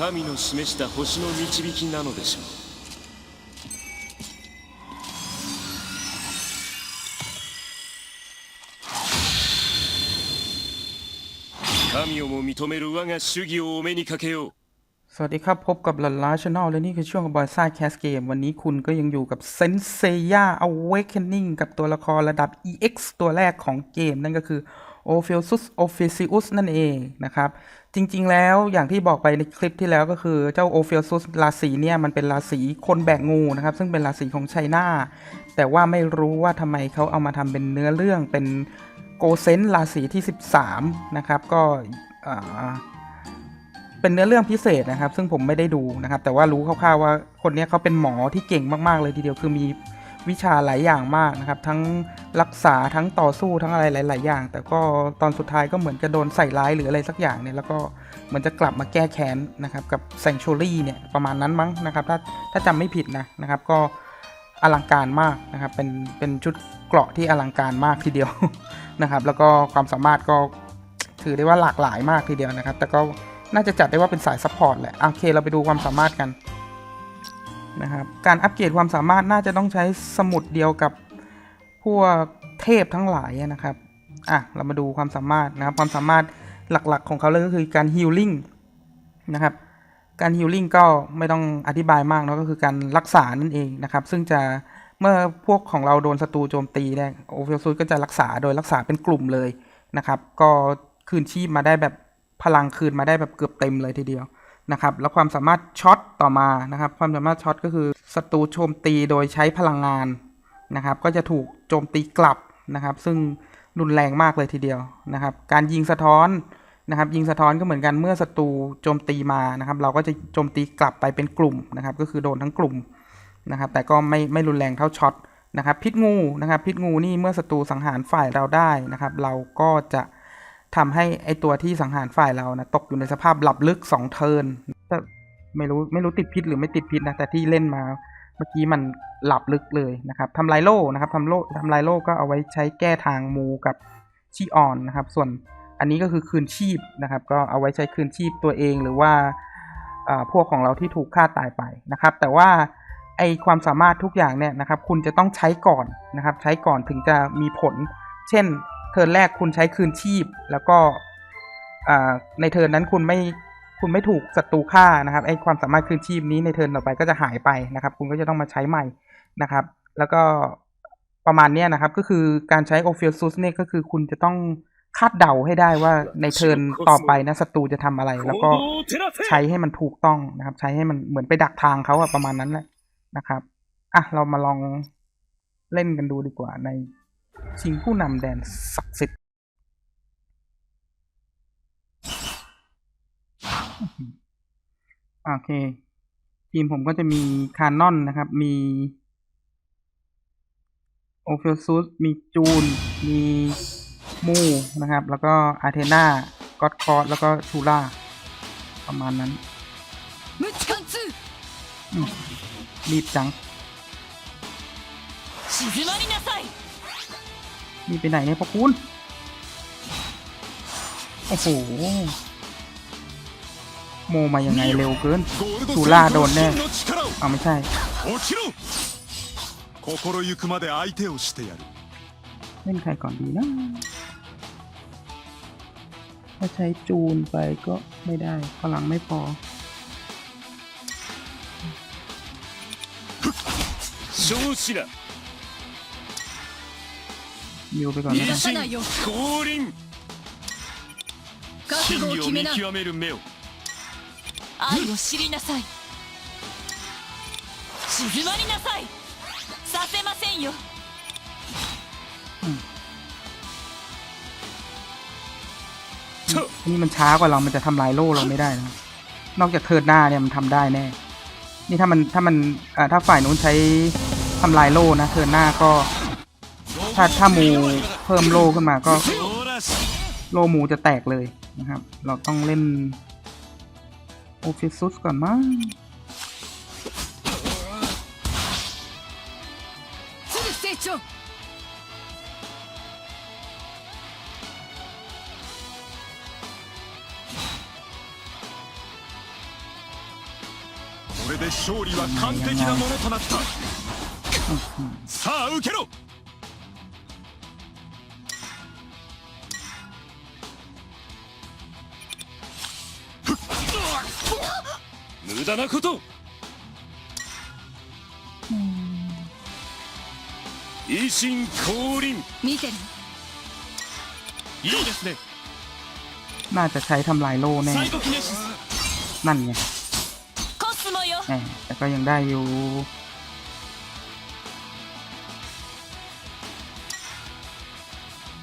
これもまた神の示した星の導きなのでしょう神をも認める我が主義をお目にかけよう สวัสดีครับ พบกับหลันล้าช n แนลและนี่คือช่วงบอยซ่าแคสเกม วันนี้คุณก็ยังอยู่กับเซนเซย่า Awakening กับตัวละครระดับ EX ตัวแรกของเกม นั่นก็คือ o p h e u s o p h e c i u s นั่นเองนะครับ จริงๆแล้วอย่างที่บอกไปในคลิปที่แล้วก็คือเจ้า o p h e u s ราศีเนี่ยมันเป็นราศีคนแบกงูนะครับ ซึ่งเป็นราศีของไชน่าแต่ว่าไม่รู้ว่าทำไมเขาเอามาทำเป็นเนื้อเรื่องเป็นโกเซนราศีที่ 13 นะครับ ก็เป็นเนื้อเรื่องพิเศษนะครับ ซึ่งผมไม่ได้ดูนะครับ แต่ว่ารู้คร่าวๆว่าคนนี้เขาเป็นหมอที่เก่งมากๆเลยทีเดียวคือมี วิชาหลายอย่างมากนะครับ ทั้งรักษาทั้งต่อสู้ทั้งอะไรหลาย ๆ อย่าง แต่ก็ตอนสุดท้ายก็เหมือนจะโดนใส่ร้ายหรืออะไรสักอย่างเนี่ยแล้วก็เหมือนจะกลับมาแก้แค้นนะครับกับแซงชูรี่เนี่ยประมาณนั้นมั้งนะครับถ้าถ้าจำไม่ผิดนะนะครับก็อลังการมากนะครับเป็นเป็นชุดเกราะที่อลังการมากทีเดียวนะครับแล้วก็ความสามารถก็ถือได้ว่าหลากหลายมากทีเดียวนะครับ แต่ก็น่าจะจัดได้ว่าเป็นสายซัพพอร์ตแหละอะโอเคเราไปดูความสามารถกัน นะครับ การอัปเกรดความสามารถน่าจะต้องใช้สมุดเดียวกับพวกเทพทั้งหลายนะครับ อะ เรามาดูความสามารถนะครับ ความสามารถหลักๆของเขาเลยก็คือการฮิลลิ่งนะครับ การฮิลลิ่งก็ไม่ต้องอธิบายมากเนาะก็คือการรักษานั่นเองนะครับ ซึ่งจะเมื่อพวกของเราโดนศัตรูโจมตีเนี่ยโอเฟลซูก็จะรักษาโดยรักษาเป็นกลุ่มเลยนะครับ ก็คืนชีพมาได้แบบพลังคืนมาได้แบบเกือบเต็มเลยทีเดียว นะครับแล้วความสามารถช็อตต่อมานะครับความสามารถช็อตก็คือศัตรูโจมตีโดยใช้พลังงานนะครับก็จะถูกโจมตีกลับนะครับ ซึ่งรุนแรงมากเลยทีเดียวนะครับ การยิงสะท้อนนะครับ ยิงสะท้อนก็เหมือนกันเมื่อศัตรูโจมตีมานะครับ เราก็จะโจมตีกลับไปเป็นกลุ่มนะครับ ก็คือโดนทั้งกลุ่มนะครับ แต่ก็ไม่ไม่รุนแรงเท่าช็อตนะครับ พิษงูนะครับ พิษงูนี่เมื่อศัตรูสังหารฝ่ายเราได้นะครับ เราก็จะ ทำให้ไอตัวที่สังหารฝ่ายเรานะตกอยู่ในสภาพหลับลึกสองเทินแต่ไม่รู้ไม่รู้ติดพิษหรือไม่ติดพิษนะแต่ที่เล่นมาเมื่อกี้มันหลับลึกเลยนะครับทำลายโล่นะครับทำโล่ทำลายโล่ก็เอาไว้ใช้แก้ทางมูกับชีออนนะครับ ส่วนอันนี้ก็คือคืนชีพนะครับ ก็เอาไว้ใช้คืนชีพตัวเองหรือว่าอ่าพวกของเราที่ถูกฆ่าตายไปนะครับ แต่ว่าไอความสามารถทุกอย่างเนี่ยนะครับ คุณจะต้องใช้ก่อนนะครับ ใช้ก่อนถึงจะมีผล เช่น เทิร์นแรกคุณใช้คืนชีพ แล้วก็ในเทิร์นนั้นคุณไม่คุณไม่ถูกศัตรูฆ่านะครับไอความสามารถคืนชีพนี้ในเทิร์นต่อไปก็จะหายไปนะครับ คุณก็จะต้องมาใช้ใหม่นะครับ แล้วก็ประมาณนี้นะครับ ก็คือการใช้โอฟิลซูสเนี่ยก็คือคุณจะต้องคาดเดาให้ได้ว่าในเทิร์นต่อไปนะศัตรูจะทำอะไร แล้วก็ใช้ให้มันถูกต้องนะครับ ใช้ให้มันเหมือนไปดักทางเขาอะประมาณนั้นแหละนะครับอะเรามาลองเล่นกันดูดีกว่าใน ชิงผู้นำแดนศักดิ์สิทธิ์โอเค ทีมผมก็จะมีคานนอนนะครับ มีโอเฟลซูสมีจูน มีมูนะครับ แล้วก็อาเทนาก็อดคอร์แล้วก็ทูล่า ประมาณนั้นรีบจัง静まりなさい รีบไปไหนเนี่ยพ่อคุณ โอ้โห โมมายังไงเร็วเกิน ゴールドชูล่าโดนแน่ 戦闘の力を เอาไม่ใช่ 起きろ心ゆくまで相手をしてやる เล่นใครก่อนดีนะ ถ้าใช้จูนไปก็ไม่ได้พลังไม่พอ 少子な ยิวไปก่อนแล้ว 逃 กั が น さないよ降臨覚真悟を決めな理を見極める目を愛を知りなさい静まりなさいさせませんよ นี่มันช้ากว่าเรา มันจะทำลายโล่เราไม่ได้นะ นอกจากเทิร์นหน้าเนี่ยมันทำได้แน่ นี่ถ้ามันถ้ามันอ่าถ้าฝ่ายนู้นใช้ทำลายโล่นะ เทิร์นหน้าก็ ถ้าถ้าหมูเพิ่มโลขึ้นมาก็ โลหมูจะแตกเลยนะครับ เราต้องเล่นโอฟิซุสก่อนมั้งこれで勝利は完璧なものとなったさあ受けろ無駄なこと維新降臨見てるいいですね น่าจะใช้ทำลายโล่แน่ サイコキネシス นั่นไง コスモよ แหมแต่ก็ยังได้อยู่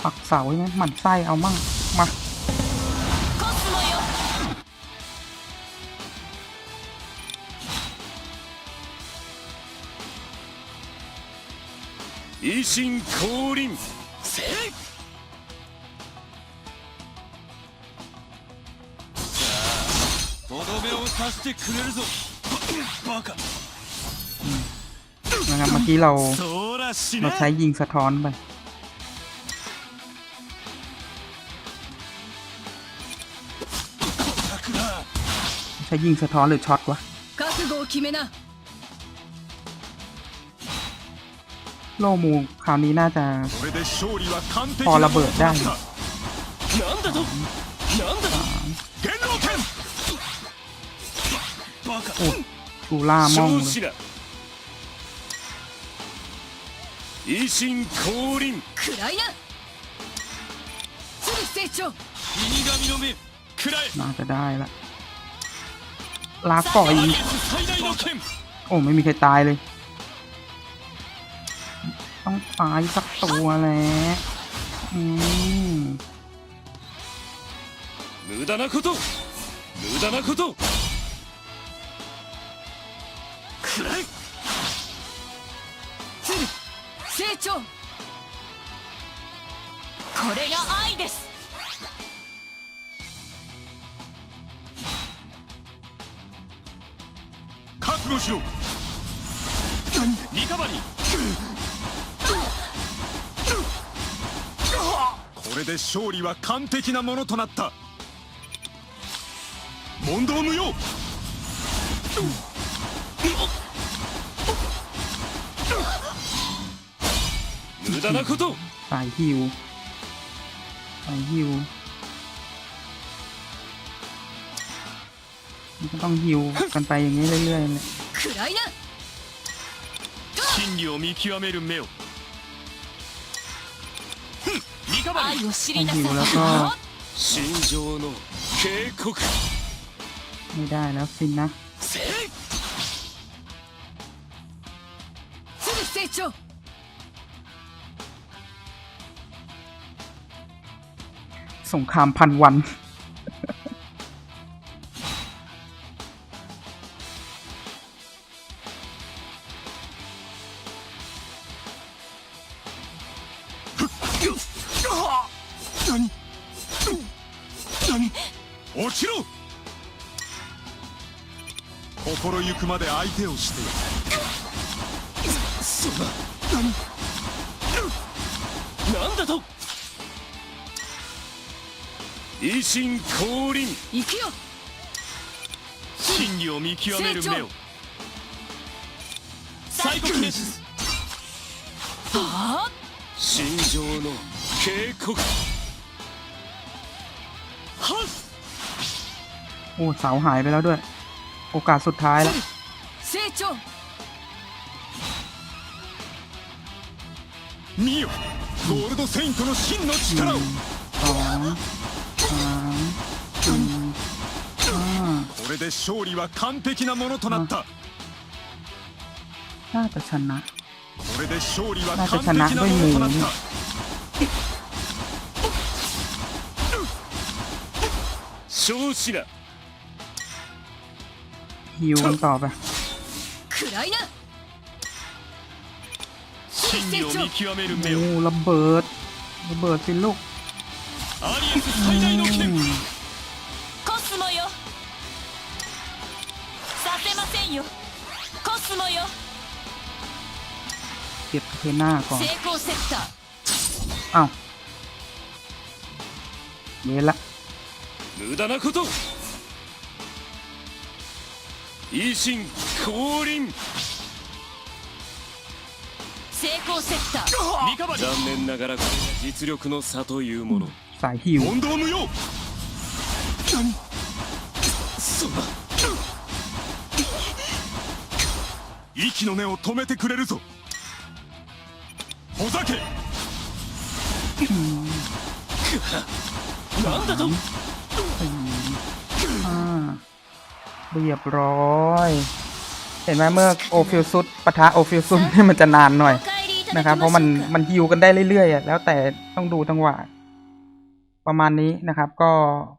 ปักเสาใช่ไหมหมั่นไส้เอามั่ง มา 維新降臨せいとどめを刺してくれるぞバカ นะครับเมื่อกี้เรา そうらし เรา な ใช้ยิงสะท้อนไป ใช้ยิงสะท้อนหรือช็อตวะ โลมูคราวนี้น่าจะ これで勝利は完璧พอ な ระ も เบิ の ด と ได้ なったなんだとなんだと元老剣バカ กูล่ามอง 勝 เลย 死だ維新降臨食らいな鶴成長死神の目食らえ น่าจะได้ละ ลาก่อย アリス最大の剣 โอ้ ไม่มีใครตายเลย ต้องตายสักตัวแล้วอืม 無駄なこと無駄なこと食らえ鶴成長これが愛です覚悟しろリカバリー これで勝利は完璧なものとなった問答無用無駄なこと สายฮิวสายฮิวมันก็ต้องฮิวกันไปอย่างนี้เรื่อยๆเลย 食らいな真理を見極める目をふんリカバリー 愛を知りなต้องฮิวแล้วก็ さい心情の警告 ไม่ได้แล้วสินะ せい鶴成長 สงครามพันวัน 心ゆくまで相手をしてそんな何なんだと維新降臨行くよ真理を見極める目をサイコキネシスはあ心情の警告はっ โอ้เสาหายไปแล้วด้วย โอกาสสุดท้ายแล้ว 成長見よゴールドセイントの真の力を สองสามสี่ห้า これで勝利は完璧なものとなった、 น่าจะชนะ これで勝利はน่าจะ 完 ชนะ 璧な ด้วย も มื の อ となっ นี่ た勝死だ ฮิวกันต่อไป 食らいな真理を見極める目 โอ้ を ระเบิด ระเบิดสิลูก アリエス最大の อื 剣 ม コスモよさせませんよコスモよ เก็บเทน่าก่อน 成功セッター อ้าวเย็นละ 無駄なこと 維新降臨成功セクターリカバリー残念ながらこれが実力の差というもの สายฮิว 問答無用何そんな息の根を止めてくれるぞほざけなんだと อ่า เรียบร้อย เห็นไหมเมื่อโอฟิลซุดปะทะโอฟิลซุดนี่มันจะนานหน่อยนะครับ เพราะมันมันฮิวกันได้เรื่อยๆแล้วแต่ต้องดูจังหวะประมาณนี้นะครับ ก็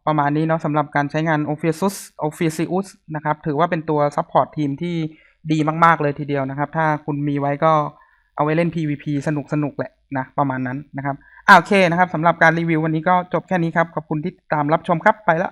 ประมาณนี้เนาะสำหรับการใช้งานโ Officius อฟิซิอุสนะครับ ถือว่าเป็นตัวซัพพอร์ตทีมที่ดีมาก ๆ เลยทีเดียวนะครับ ถ้าคุณมีไว้ก็เอาไว้เล่น PVP สนุกสนุกแหละนะ ประมาณนั้นนะครับโอเคนะครับสำหรับการรีวิววันนี้ก็จบแค่นี้ครับ ขอบคุณที่ตามรับชมครับไปแล้ว